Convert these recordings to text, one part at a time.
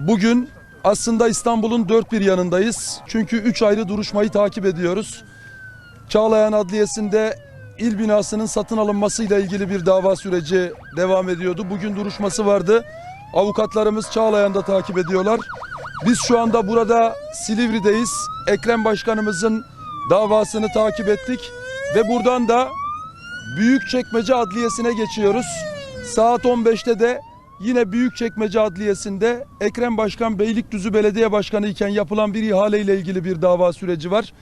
Bugün aslında İstanbul'un dört bir yanındayız. Çünkü üç ayrı duruşmayı takip ediyoruz. Çağlayan Adliyesi'nde il binasının satın alınmasıyla ilgili bir dava süreci devam ediyordu. Bugün duruşması vardı. Avukatlarımız Çağlayan'da takip ediyorlar. Biz şu anda burada Silivri'deyiz. Ekrem Başkanımızın davasını takip ettik ve buradan da Büyükçekmece Adliyesi'ne geçiyoruz. Saat 15'te de yine Büyükçekmece Adliyesi'nde Ekrem Başkan Beylikdüzü Belediye Başkanı iken yapılan bir ihale ile ilgili bir dava süreci var.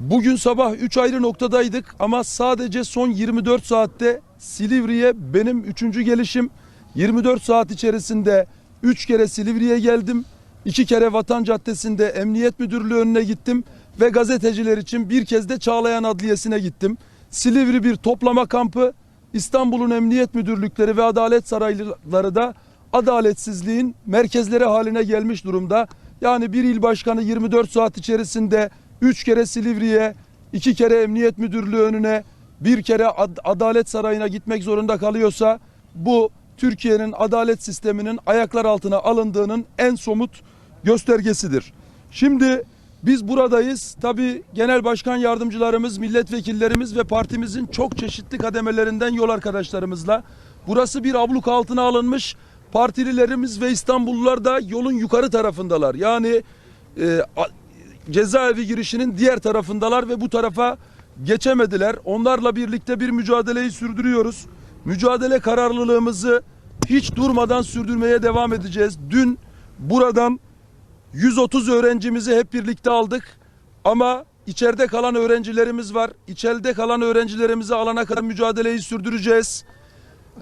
Bugün sabah 3 ayrı noktadaydık ama sadece son 24 saatte Silivri'ye benim 3. gelişim. 24 saat içerisinde 3 kere Silivri'ye geldim. 2 kere Vatan Caddesi'nde Emniyet Müdürlüğü önüne gittim ve gazeteciler için bir kez de Çağlayan Adliyesi'ne gittim. Silivri bir toplama kampı. İstanbul'un emniyet müdürlükleri ve adalet sarayları da adaletsizliğin merkezleri haline gelmiş durumda. Yani bir il başkanı 24 saat içerisinde 3 kere Silivri'ye, 2 kere emniyet müdürlüğü önüne, bir kere Ad- adalet sarayına gitmek zorunda kalıyorsa bu Türkiye'nin adalet sisteminin ayaklar altına alındığının en somut göstergesidir. Şimdi biz buradayız. Tabi genel başkan yardımcılarımız, milletvekillerimiz ve partimizin çok çeşitli kademelerinden yol arkadaşlarımızla. Burası bir abluk altına alınmış. Partililerimiz ve İstanbullular da yolun yukarı tarafındalar. Yani e, cezaevi girişinin diğer tarafındalar ve bu tarafa geçemediler. Onlarla birlikte bir mücadeleyi sürdürüyoruz. Mücadele kararlılığımızı hiç durmadan sürdürmeye devam edeceğiz. Dün buradan 130 öğrencimizi hep birlikte aldık. Ama içeride kalan öğrencilerimiz var. İçeride kalan öğrencilerimizi alana kadar mücadeleyi sürdüreceğiz.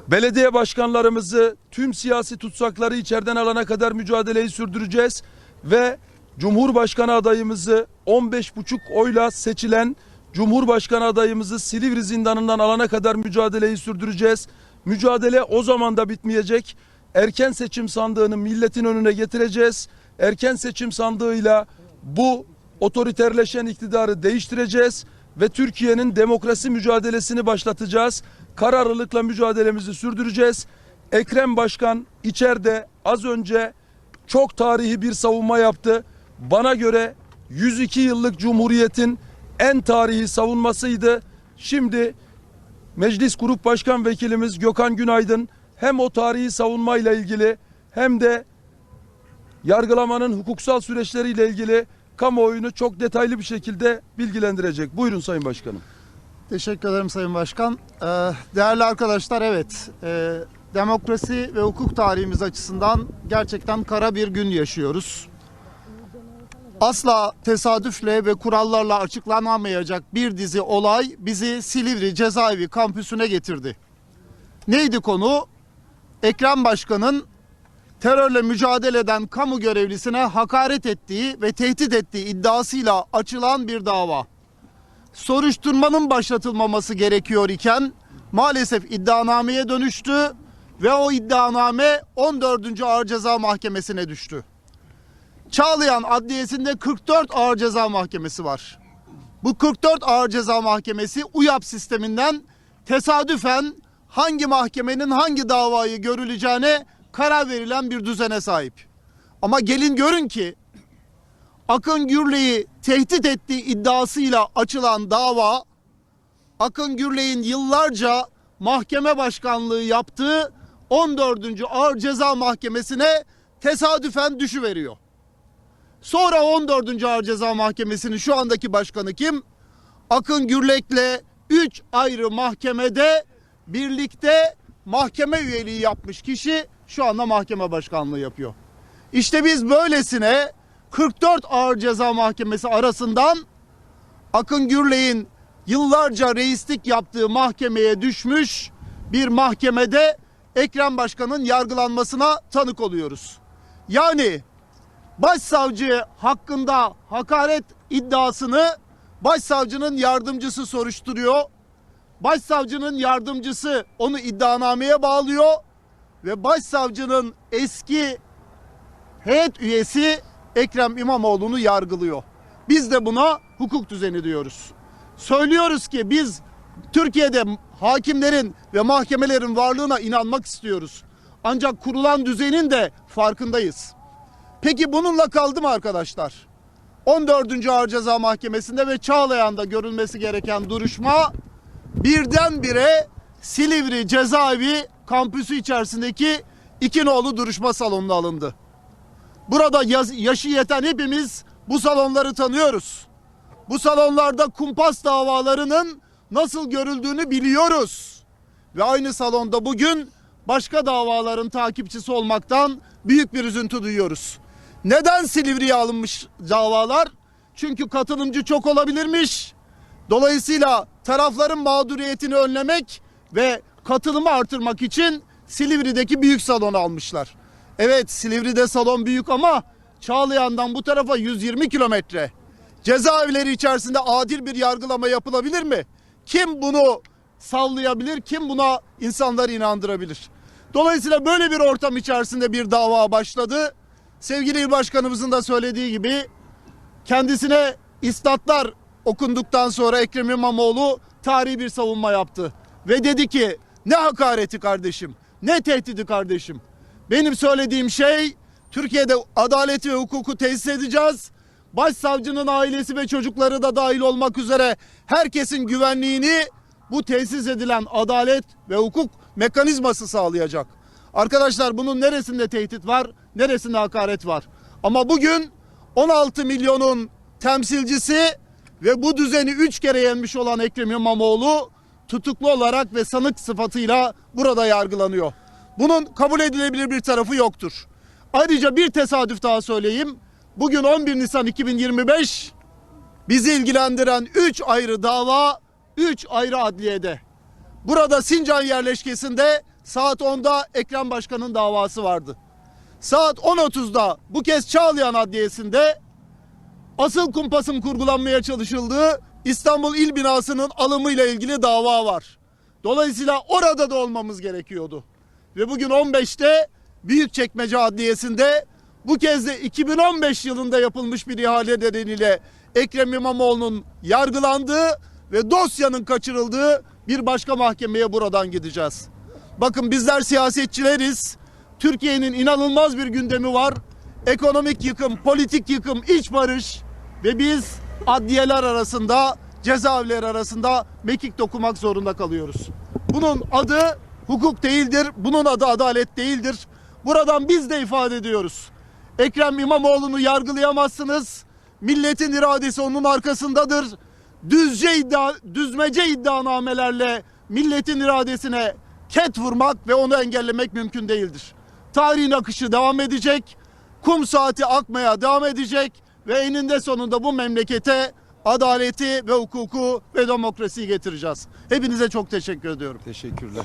Belediye başkanlarımızı, tüm siyasi tutsakları içeriden alana kadar mücadeleyi sürdüreceğiz ve Cumhurbaşkanı adayımızı 15,5 oyla seçilen Cumhurbaşkanı adayımızı Silivri zindanından alana kadar mücadeleyi sürdüreceğiz. Mücadele o zaman da bitmeyecek. Erken seçim sandığını milletin önüne getireceğiz. Erken seçim sandığıyla bu otoriterleşen iktidarı değiştireceğiz ve Türkiye'nin demokrasi mücadelesini başlatacağız. Kararlılıkla mücadelemizi sürdüreceğiz. Ekrem Başkan içeride az önce çok tarihi bir savunma yaptı. Bana göre 102 yıllık Cumhuriyet'in en tarihi savunmasıydı. Şimdi Meclis Grup Başkan Vekilimiz Gökhan Günaydın hem o tarihi savunmayla ilgili hem de yargılamanın hukuksal süreçleriyle ilgili kamuoyunu çok detaylı bir şekilde bilgilendirecek. Buyurun Sayın Başkanım. Teşekkür ederim Sayın Başkan. Ee, değerli arkadaşlar evet e, demokrasi ve hukuk tarihimiz açısından gerçekten kara bir gün yaşıyoruz. Asla tesadüfle ve kurallarla açıklanamayacak bir dizi olay bizi Silivri Cezaevi kampüsüne getirdi. Neydi konu? Ekrem Başkan'ın terörle mücadele eden kamu görevlisine hakaret ettiği ve tehdit ettiği iddiasıyla açılan bir dava soruşturmanın başlatılmaması gerekiyor iken maalesef iddianameye dönüştü ve o iddianame 14. Ağır Ceza Mahkemesi'ne düştü. Çağlayan Adliyesi'nde 44 Ağır Ceza Mahkemesi var. Bu 44 Ağır Ceza Mahkemesi UYAP sisteminden tesadüfen hangi mahkemenin hangi davayı görüleceğine karar verilen bir düzene sahip. Ama gelin görün ki Akın Gürley'i tehdit ettiği iddiasıyla açılan dava Akın Gürley'in yıllarca mahkeme başkanlığı yaptığı 14. Ağır Ceza Mahkemesi'ne tesadüfen düşüveriyor. Sonra 14. Ağır Ceza Mahkemesi'nin şu andaki başkanı kim? Akın Gürlek'le 3 ayrı mahkemede birlikte mahkeme üyeliği yapmış kişi şu anda mahkeme başkanlığı yapıyor. İşte biz böylesine 44 Ağır Ceza Mahkemesi arasından Akın Gürley'in yıllarca reislik yaptığı mahkemeye düşmüş bir mahkemede Ekrem Başkan'ın yargılanmasına tanık oluyoruz. Yani başsavcı hakkında hakaret iddiasını başsavcının yardımcısı soruşturuyor. Başsavcının yardımcısı onu iddianameye bağlıyor ve başsavcının eski heyet üyesi Ekrem İmamoğlu'nu yargılıyor. Biz de buna hukuk düzeni diyoruz. Söylüyoruz ki biz Türkiye'de hakimlerin ve mahkemelerin varlığına inanmak istiyoruz. Ancak kurulan düzenin de farkındayız. Peki bununla kaldı mı arkadaşlar? 14. Ağır Ceza Mahkemesi'nde ve Çağlayan'da görülmesi gereken duruşma birdenbire Silivri Cezaevi kampüsü içerisindeki iki nolu duruşma salonuna alındı. Burada yaşı yeten hepimiz bu salonları tanıyoruz. Bu salonlarda kumpas davalarının nasıl görüldüğünü biliyoruz. Ve aynı salonda bugün başka davaların takipçisi olmaktan büyük bir üzüntü duyuyoruz. Neden Silivri'ye alınmış davalar? Çünkü katılımcı çok olabilirmiş. Dolayısıyla tarafların mağduriyetini önlemek ve katılımı artırmak için Silivri'deki büyük salonu almışlar. Evet Silivri'de salon büyük ama Çağlayan'dan bu tarafa 120 kilometre. Cezaevleri içerisinde adil bir yargılama yapılabilir mi? Kim bunu sallayabilir? Kim buna insanları inandırabilir? Dolayısıyla böyle bir ortam içerisinde bir dava başladı. Sevgili il başkanımızın da söylediği gibi kendisine istatlar okunduktan sonra Ekrem İmamoğlu tarihi bir savunma yaptı. Ve dedi ki ne hakareti kardeşim, ne tehdidi kardeşim. Benim söylediğim şey Türkiye'de adaleti ve hukuku tesis edeceğiz. Başsavcının ailesi ve çocukları da dahil olmak üzere herkesin güvenliğini bu tesis edilen adalet ve hukuk mekanizması sağlayacak. Arkadaşlar bunun neresinde tehdit var, neresinde hakaret var. Ama bugün 16 milyonun temsilcisi ve bu düzeni 3 kere yenmiş olan Ekrem İmamoğlu tutuklu olarak ve sanık sıfatıyla burada yargılanıyor. Bunun kabul edilebilir bir tarafı yoktur. Ayrıca bir tesadüf daha söyleyeyim. Bugün 11 Nisan 2025 bizi ilgilendiren 3 ayrı dava 3 ayrı adliyede. Burada Sincan yerleşkesinde saat 10'da Ekrem Başkan'ın davası vardı. Saat 10.30'da bu kez Çağlayan Adliyesi'nde asıl kumpasın kurgulanmaya çalışıldığı İstanbul İl binasının alımıyla ilgili dava var. Dolayısıyla orada da olmamız gerekiyordu. Ve bugün 15'te Büyükçekmece Adliyesi'nde bu kez de 2015 yılında yapılmış bir ihale nedeniyle Ekrem İmamoğlu'nun yargılandığı ve dosyanın kaçırıldığı bir başka mahkemeye buradan gideceğiz. Bakın bizler siyasetçileriz. Türkiye'nin inanılmaz bir gündemi var. Ekonomik yıkım, politik yıkım, iç barış ve biz adliyeler arasında, cezaevleri arasında mekik dokumak zorunda kalıyoruz. Bunun adı hukuk değildir, bunun adı adalet değildir. Buradan biz de ifade ediyoruz. Ekrem İmamoğlu'nu yargılayamazsınız. Milletin iradesi onun arkasındadır. Düzce iddia, düzmece iddianamelerle milletin iradesine ket vurmak ve onu engellemek mümkün değildir. Tarihin akışı devam edecek. Kum saati akmaya devam edecek ve eninde sonunda bu memlekete adaleti ve hukuku ve demokrasiyi getireceğiz. Hepinize çok teşekkür ediyorum. Teşekkürler.